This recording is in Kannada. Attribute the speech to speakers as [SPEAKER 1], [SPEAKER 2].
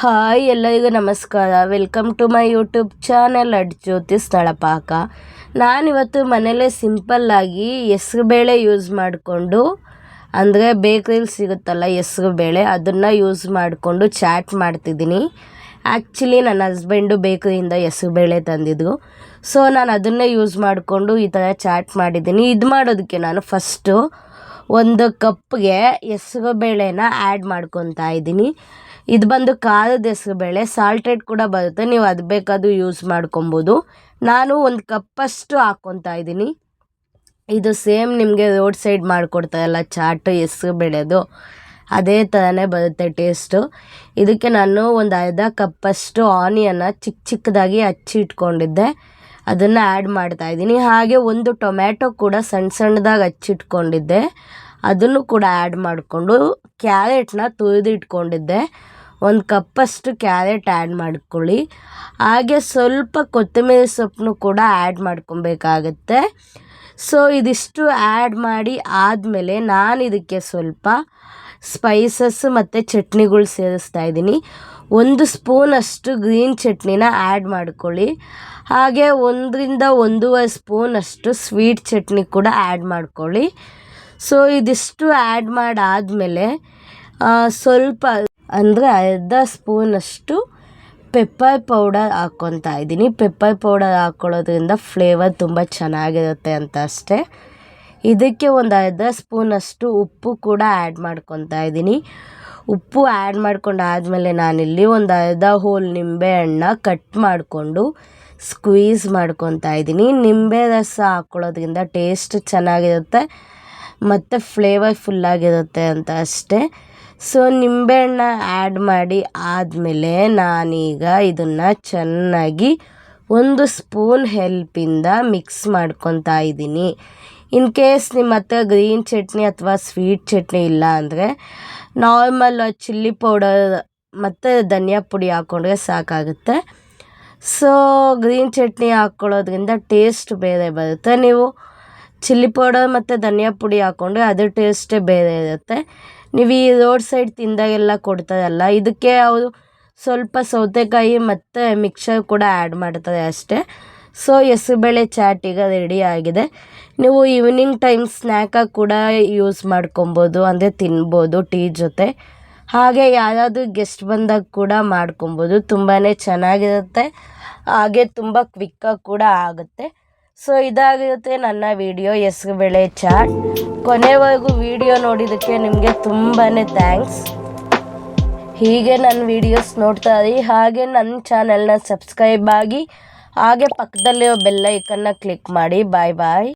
[SPEAKER 1] ಹಾಯ್ ಎಲ್ಲರಿಗೂ ನಮಸ್ಕಾರ. Welcome to my YouTube channel ಅಡ್ ಜ್ಯೋತಿ ಸ್ಥಳಪಾಕ. ನಾನಿವತ್ತು ಮನೇಲೇ ಸಿಂಪಲ್ಲಾಗಿ ಹೆಸ್ರುಬೇಳೆ ಯೂಸ್ ಮಾಡಿಕೊಂಡು, ಅಂದರೆ ಬೇಕ್ರಿಲಿ ಸಿಗುತ್ತಲ್ಲ ಹೆಸ್ರುಬೇಳೆ, ಅದನ್ನು ಯೂಸ್ ಮಾಡಿಕೊಂಡು ಚಾಟ್ ಮಾಡ್ತಿದ್ದೀನಿ. ಆ್ಯಕ್ಚುಲಿ ನನ್ನ ಹಸ್ಬೆಂಡು ಬೇಕ್ರಿಯಿಂದ ಹೆಸರುಬೇಳೆ ತಂದಿದ್ರು. ಸೊ ನಾನು ಅದನ್ನೇ ಯೂಸ್ ಮಾಡಿಕೊಂಡು ಈ ಥರ ಚಾಟ್ ಮಾಡಿದ್ದೀನಿ. ಇದು ಮಾಡೋದಕ್ಕೆ ನಾನು ಫಸ್ಟು ಒಂದು ಕಪ್ಗೆ ಹೆಸ್ರು ಬೇಳೆನ ಆ್ಯಡ್ ಮಾಡ್ಕೊತಾ ಇದ್ದೀನಿ. ಇದು ಬಂದು ಖಾರದ ಹೆಸರು ಬೇಳೆ ಸಾಲ್ಟೆಡ್ ಕೂಡ ಬರುತ್ತೆ. ನೀವು ಅದು ಬೇಕಾದ್ರೂ ಯೂಸ್ ಮಾಡ್ಕೊಬೋದು. ನಾನು ಒಂದು ಕಪ್ಪಷ್ಟು ಹಾಕ್ಕೊತಾ ಇದ್ದೀನಿ. ಇದು ಸೇಮ್ ನಿಮಗೆ ರೋಡ್ ಸೈಡ್ ಮಾಡಿಕೊಡ್ತಾರಲ್ಲ ಚಾಟು ಹೆಸ್ರು ಬೇಳೆದು. ಅದೇ ಥರನೇ ಬರುತ್ತೆ ಟೇಸ್ಟು ಇದಕ್ಕೆ ನಾನು ಒಂದು ಅರ್ಧ ಕಪ್ಪಷ್ಟು ಆನಿಯನ್ನ ಚಿಕ್ಕ ಚಿಕ್ಕದಾಗಿ ಹಚ್ಚಿ ಇಟ್ಕೊಂಡಿದ್ದೆ. ಅದನ್ನು ಆ್ಯಡ್ ಮಾಡ್ತಾಯಿದ್ದೀನಿ ಹಾಗೆ ಒಂದು ಟೊಮ್ಯಾಟೊ ಕೂಡ ಸಣ್ಣ ಸಣ್ಣದಾಗಿ ಹಚ್ಚಿಟ್ಕೊಂಡಿದ್ದೆ ಅದನ್ನು ಕೂಡ ಆ್ಯಡ್ ಮಾಡಿಕೊಂಡು ಕ್ಯಾರೆಟ್ನ ತುರಿದು ಇಟ್ಕೊಂಡಿದ್ದೆ. ಒಂದು ಕಪ್ಪಷ್ಟು ಕ್ಯಾರೆಟ್ ಆ್ಯಡ್ ಮಾಡ್ಕೊಳ್ಳಿ. ಹಾಗೆ ಸ್ವಲ್ಪ ಕೊತ್ತಂಬರಿ ಸೊಪ್ಪನ್ನು ಕೂಡ ಆ್ಯಡ್ ಮಾಡ್ಕೊಬೇಕಾಗತ್ತೆ. ಸೊ ಇದಿಷ್ಟು ಆ್ಯಡ್ ಮಾಡಿ ಆದಮೇಲೆ ನಾನು ಇದಕ್ಕೆ ಸ್ವಲ್ಪ ಸ್ಪೈಸಸ್ ಮತ್ತು ಚಟ್ನಿಗಳು ಸೇರಿಸ್ತಾ ಇದ್ದೀನಿ. ಒಂದು ಸ್ಪೂನಷ್ಟು ಗ್ರೀನ್ ಚಟ್ನಿನ ಆ್ಯಡ್ ಮಾಡ್ಕೊಳ್ಳಿ. ಹಾಗೆ ಒಂದರಿಂದ ಒಂದೂವರೆ ಸ್ಪೂನಷ್ಟು ಸ್ವೀಟ್ ಚಟ್ನಿ ಕೂಡ ಆ್ಯಡ್ ಮಾಡ್ಕೊಳ್ಳಿ. ಸೊ ಇದಿಷ್ಟು ಆ್ಯಡ್ ಮಾಡಾದಮೇಲೆ ಸ್ವಲ್ಪ, ಅಂದರೆ ಅರ್ಧ ಸ್ಪೂನಷ್ಟು ಪೆಪ್ಪರ್ ಪೌಡರ್ ಹಾಕ್ಕೊತಾ ಇದ್ದೀನಿ. ಪೆಪ್ಪರ್ ಪೌಡರ್ ಹಾಕ್ಕೊಳ್ಳೋದ್ರಿಂದ ಫ್ಲೇವರ್ ತುಂಬ ಚೆನ್ನಾಗಿರುತ್ತೆ ಅಂತ ಅಷ್ಟೇ. ಇದಕ್ಕೆ ಒಂದು ಅರ್ಧ ಸ್ಪೂನಷ್ಟು ಉಪ್ಪು ಕೂಡ ಆ್ಯಡ್ ಮಾಡ್ಕೊತಾ ಇದ್ದೀನಿ. ಉಪ್ಪು ಆ್ಯಡ್ ಮಾಡ್ಕೊಂಡು ಆದಮೇಲೆ ನಾನಿಲ್ಲಿ ಒಂದು ಅರ್ಧ ಹೋಲ್ ನಿಂಬೆ ಹಣ್ಣ ಕಟ್ ಮಾಡಿಕೊಂಡು ಸ್ಕ್ವೀಸ್ ಮಾಡ್ಕೊತಾ ಇದ್ದೀನಿ. ನಿಂಬೆ ರಸ ಹಾಕ್ಕೊಳ್ಳೋದ್ರಿಂದ ಟೇಸ್ಟ್ ಚೆನ್ನಾಗಿರುತ್ತೆ. ಮತ್ತು ಫ್ಲೇವರ್ ಫುಲ್ಲಾಗಿರುತ್ತೆ ಅಂತ ಅಷ್ಟೇ. ಸೊ ನಿಂಬೆಹಣ್ಣ ಆ್ಯಡ್ ಮಾಡಿ ಆದಮೇಲೆ ನಾನೀಗ ಇದನ್ನು ಚೆನ್ನಾಗಿ ಒಂದು ಸ್ಪೂನ್ ಹೆಲ್ಪಿಂದ ಮಿಕ್ಸ್ ಮಾಡ್ಕೊತಾ ಇದ್ದೀನಿ. ಇನ್ ಕೇಸ್ ನಿಮ್ಮ ಹತ್ರ ಗ್ರೀನ್ ಚಟ್ನಿ ಅಥವಾ ಸ್ವೀಟ್ ಚಟ್ನಿ ಇಲ್ಲ ಅಂದರೆ ನಾರ್ಮಲ್ ಚಿಲ್ಲಿ ಪೌಡರ್ ಮತ್ತು ಧನಿಯಾ ಪುಡಿ ಹಾಕ್ಕೊಂಡ್ರೆ ಸಾಕಾಗುತ್ತೆ. ಸೊ ಗ್ರೀನ್ ಚಟ್ನಿ ಹಾಕ್ಕೊಳ್ಳೋದ್ರಿಂದ ಟೇಸ್ಟ್ ಬೇರೆ ಬರುತ್ತೆ. ನೀವು ಚಿಲ್ಲಿ ಪೌಡರ್ ಮತ್ತು ಧನಿಯಾ ಪುಡಿ ಹಾಕ್ಕೊಂಡ್ರೆ ಅದ್ರ ಟೇಸ್ಟೇ ಬೇರೆ ಇರುತ್ತೆ. ನೀವು ಈ ರೋಡ್ ಸೈಡ್ ತಿಂದಾಗೆಲ್ಲ ಕೊಡ್ತಾರಲ್ಲ ಇದಕ್ಕೆ ಅವರು ಸ್ವಲ್ಪ ಸೌತೆಕಾಯಿ ಮತ್ತು ಮಿಕ್ಸರ್ ಕೂಡ ಆ್ಯಡ್ ಮಾಡ್ತಾರೆ ಅಷ್ಟೇ. ಸೊ ಹೆಸ್ರುಬೇಳೆ ಚಾಟ್ ರೆಡಿ ಆಗಿದೆ. ನೀವು ಈವ್ನಿಂಗ್ ಟೈಮ್ ಸ್ನ್ಯಾಕಾಗಿ ಕೂಡ ಯೂಸ್ ಮಾಡ್ಕೊಬೋದು, ಅಂದರೆ ತಿನ್ಬೋದು ಟೀ ಜೊತೆ. ಹಾಗೆ ಯಾರಾದರೂ ಗೆಸ್ಟ್ ಬಂದಾಗ ಕೂಡ ಮಾಡ್ಕೊಬೋದು ತುಂಬಾ ಚೆನ್ನಾಗಿರುತ್ತೆ. ಹಾಗೆ ತುಂಬ ಕ್ವಿಕ್ಕಾಗಿ ಕೂಡ ಆಗುತ್ತೆ. ಸೊ ಇದಾಗಿರುತ್ತೆ ನನ್ನ ವಿಡಿಯೋ ಹೆಸ್ರುಬೇಳೆ ಚಾಟ್ ಕೊನೆವರೆಗೂ ವಿಡಿಯೋ ನೋಡಿದ್ದಕ್ಕೆ ನಿಮಗೆ ತುಂಬಾ ಥ್ಯಾಂಕ್ಸ್ ಹೀಗೆ ನನ್ನ ವಿಡಿಯೋಸ್ ನೋಡ್ತಾ ಇರಿ. ಹಾಗೆ ನನ್ನ ಚಾನೆಲ್ನ ಸಬ್ಸ್ಕ್ರೈಬ್ ಆಗಿ, ಹಾಗೆ ಪಕ್ಕದಲ್ಲಿರೋ ಬೆಲ್ಲೈಕನ್ನ ಕ್ಲಿಕ್ ಮಾಡಿ. ಬಾಯ್ ಬಾಯ್